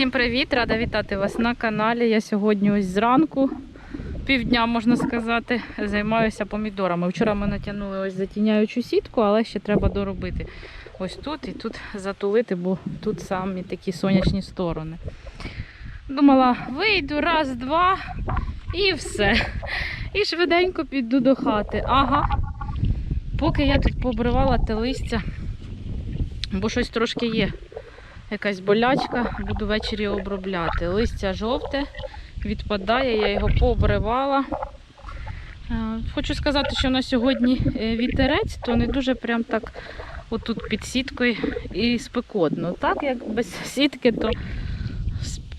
Всім привіт! Рада вітати вас на каналі. Я сьогодні ось зранку, півдня можна сказати, займаюся помідорами. Вчора ми натягнули ось затіняючу сітку, але ще треба доробити. Ось тут і тут затулити, бо тут самі такі сонячні сторони. Думала, вийду раз, два і все. І швиденько піду до хати. Ага. Поки я тут побривала те листя, бо щось трошки є якась болячка, буду ввечері обробляти. Листя жовте, відпадає, я його пообривала. Е, Хочу сказати, що на сьогодні е, вітерець, то не дуже прям так отут під сіткою і спекотно. Так, як без сітки, то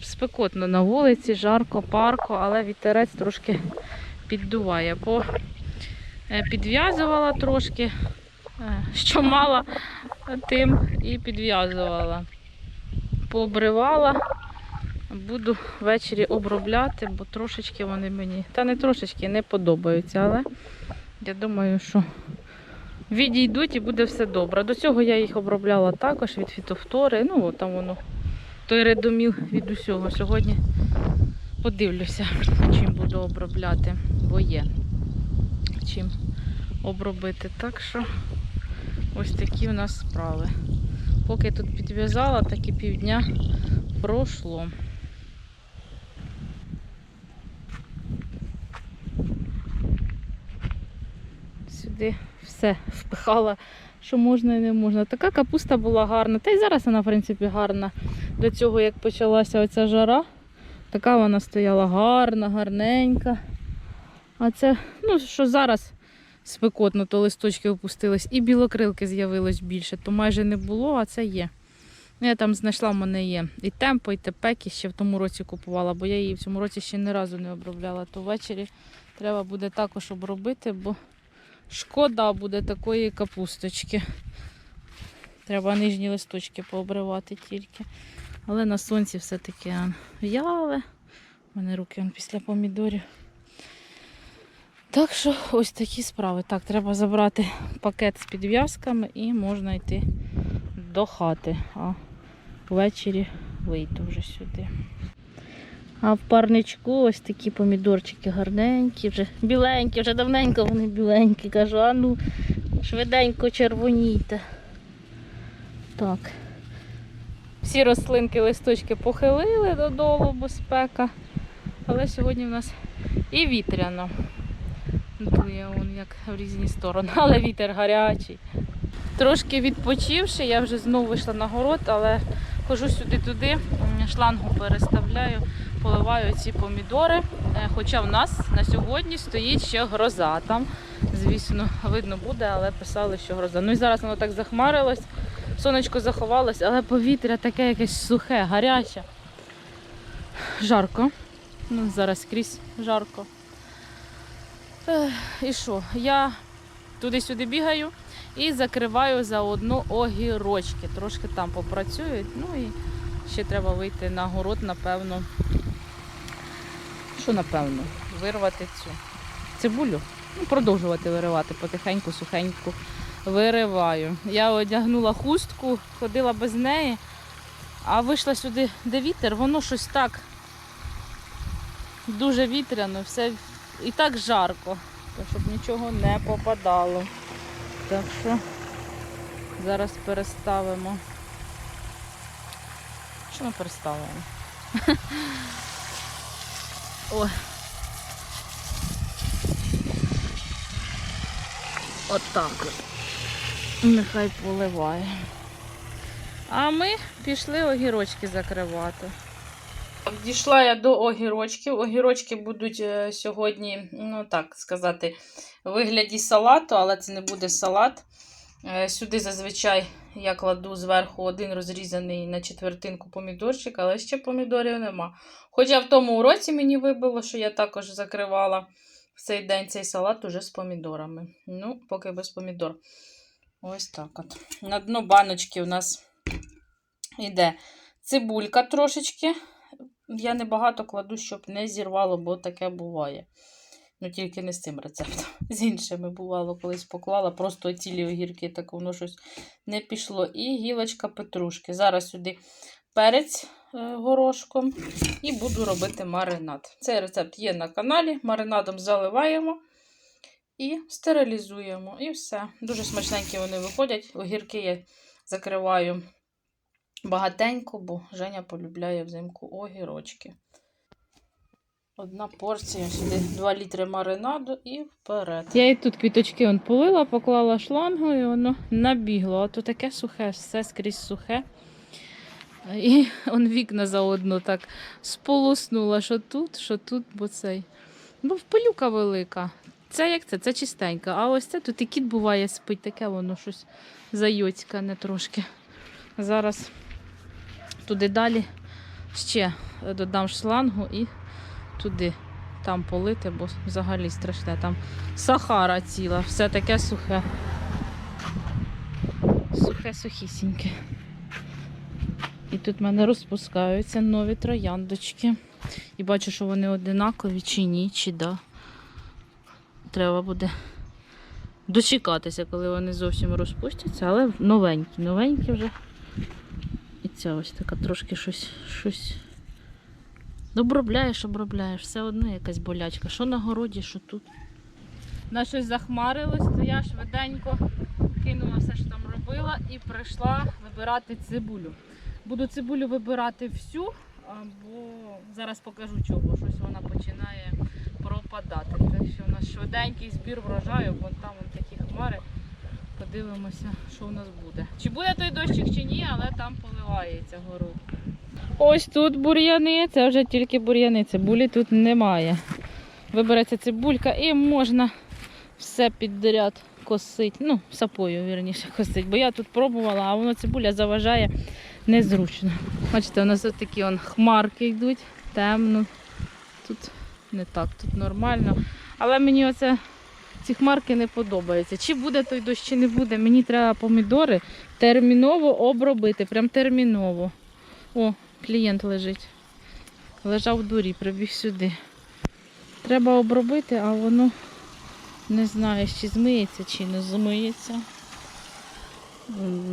спекотно на вулиці, жарко, парко, але вітерець трошки піддуває. По, е, підв'язувала трошки, що мала, тим і підв'язувала пообривала. Буду ввечері обробляти, бо трошечки вони мені, та не трошечки не подобаються, але я думаю, що відійдуть і буде все добре. До цього я їх обробляла також від фітофтори. Ну, от там воно той редоміл від усього. Сьогодні подивлюся, чим буду обробляти, бо є чим обробити. Так що ось такі у нас справи. Поки тут підв'язала, так і півдня пройшло. Сюди все впихала, що можна і не можна. Така капуста була гарна. Та й зараз вона, в принципі, гарна. До цього, як почалася оця жара, така вона стояла гарна, гарненька. А це, ну, що зараз спекотно, то листочки опустились, і білокрилки з'явилось більше, то майже не було, а це є. Ну, Я там знайшла, в мене є і темпо, і тепеки ще в тому році купувала, бо я її в цьому році ще ні разу не обробляла. То ввечері треба буде також обробити, бо шкода буде такої капусточки. Треба нижні листочки пообривати тільки. Але на сонці все-таки в'яле. У мене руки он, після помідорів. Так що ось такі справи. Так, треба забрати пакет з підв'язками і можна йти до хати. А ввечері вийду вже сюди. А в парничку ось такі помідорчики гарненькі, вже біленькі, вже давненько вони біленькі. Кажу, а ну швиденько червонійте. Так. Всі рослинки, листочки похилили додолу, бо спека. Але сьогодні в нас і вітряно. Дує он як в різні сторони, але вітер гарячий. Трошки відпочивши, я вже знову вийшла на город, але хожу сюди-туди, шлангу переставляю, поливаю ці помідори. Е, Хоча в нас на сьогодні стоїть ще гроза. Там, звісно, видно буде, але писали, що гроза. Ну і зараз воно так захмарилось, сонечко заховалось, але повітря таке якесь сухе, гаряче. Жарко. Ну, зараз скрізь жарко. І що? Я туди-сюди бігаю і закриваю заодно огірочки. Трошки там попрацюють. Ну і ще треба вийти на город, напевно. Що напевно? Вирвати цю цибулю. Ну, продовжувати виривати потихеньку, сухеньку вириваю. Я одягнула хустку, ходила без неї, а вийшла сюди, де вітер, воно щось так дуже вітряно, все і так жарко, щоб нічого не попадало. Так що зараз переставимо. Що ми переставимо? Ой. Отак. от. Нехай поливає. А ми пішли огірочки закривати. Дійшла я до огірочків. Огірочки будуть е, сьогодні, ну так сказати, в вигляді салату, але це не буде салат. Е, Сюди зазвичай я кладу зверху один розрізаний на четвертинку помідорчик, але ще помідорів нема. Хоча в тому уроці мені вибило, що я також закривала в цей день цей салат уже з помідорами. Ну, поки без помідор. Ось так от. На дно баночки у нас йде цибулька трошечки. Я небагато кладу, щоб не зірвало, бо таке буває. Ну, тільки не з цим рецептом. З іншими бувало, колись поклала, просто цілі огірки, так воно щось не пішло. І гілочка петрушки. Зараз сюди перець е, горошком і буду робити маринад. Цей рецепт є на каналі. Маринадом заливаємо і стерилізуємо. І все. Дуже смачненькі вони виходять. Огірки я закриваю багатенько, бо Женя полюбляє взимку огірочки. Одна порція сюди 2 літри маринаду і вперед. Я і тут квіточки он полила, поклала шлангу і воно набігло. А то таке сухе, все скрізь сухе. І он вікна заодно так сполоснула, що тут, що тут, бо цей. Бо пилюка велика. Це як це? Це чистенька. А ось це тут і кіт буває спить, таке воно щось зайоцькане трошки. Зараз туди далі ще додам шлангу і туди там полити, бо взагалі страшне. Там сахара ціла, все таке сухе. Сухе сухісіньке. І тут в мене розпускаються нові трояндочки. І бачу, що вони одинакові чи ні, чи да. Треба буде дочекатися, коли вони зовсім розпустяться, але новенькі, новенькі вже. Ця ось така трошки щось. щось. Обробляєш, обробляєш, все одно якась болячка. Що на городі, що тут. На щось захмарилось, то я швиденько кинула все, що там робила, і прийшла вибирати цибулю. Буду цибулю вибирати всю, бо зараз покажу чого. Щось вона починає пропадати. Так що у нас швиденький збір врожаю, вон там вон такі хмари. Подивимося, що у нас буде. Чи буде той дощик, чи ні, але там поливається город. Ось тут бур'яни, це вже тільки бур'яни, цибулі тут немає. Вибереться цибулька і можна все підряд косить. Ну, сапою, вірніше, косить. Бо я тут пробувала, а воно цибуля заважає незручно. Бачите, у нас такі он хмарки йдуть, темно. Тут не так, тут нормально. Але мені оце ці хмарки не подобаються. Чи буде той дощ, чи не буде. Мені треба помідори терміново обробити. Прям терміново. О, клієнт лежить. Лежав в дурі, прибіг сюди. Треба обробити, а воно не знаю, чи змиється, чи не змиється.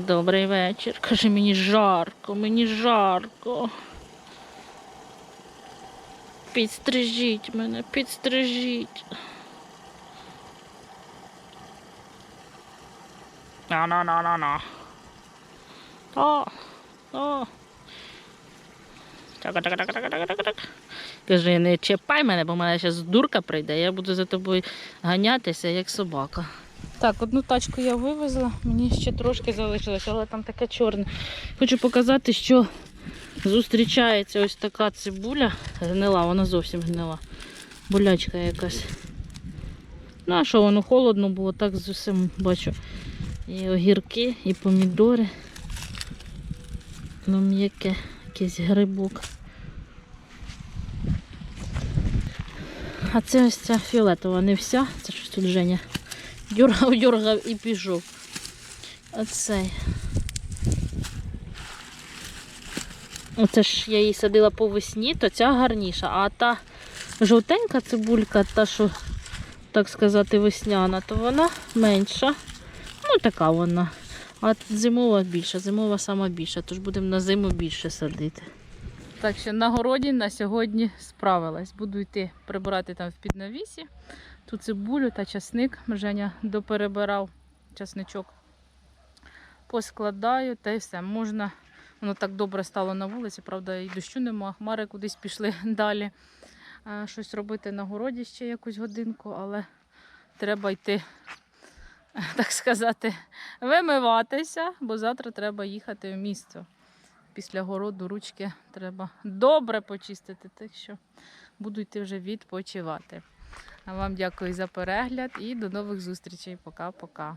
Добрий вечір. Каже, мені жарко, мені жарко. Підстрижіть мене, підстрижіть. На-на-на-на-на. О, о. Так-так-так-так-так-так. Каже, не чіпай мене, бо мене зараз дурка прийде, я буду за тобою ганятися, як собака. Так, одну тачку я вивезла, мені ще трошки залишилось, але там таке чорне. Хочу показати, що зустрічається ось така цибуля. Гнила, вона зовсім гнила. Болячка якась. Ну, а що воно холодно було, так з усім бачу. І огірки, і помідори. Ну, м'яке, якийсь грибок. А це ось ця фіолетова, не вся, це щось тут Женя. Дюргав, дюргав і пішов. Оцей. Оце ж я її садила по весні, то ця гарніша, а та жовтенька цибулька, та що, так сказати, весняна, то вона менша. Ну, така вона. А зимова більша, зимова сама більша, тож будемо на зиму більше садити. Так що на городі на сьогодні справилась. Буду йти прибирати там в піднавісі. Ту цибулю та часник Женя доперебирав часничок. Поскладаю та й все. Можна, воно так добре стало на вулиці, правда, і дощу нема, хмари кудись пішли далі. Е, Щось робити на городі ще якусь годинку, але треба йти, так сказати, вимиватися, бо завтра треба їхати в місто. Після городу ручки треба добре почистити, так що буду вже відпочивати. А вам дякую за перегляд і до нових зустрічей. Пока-пока.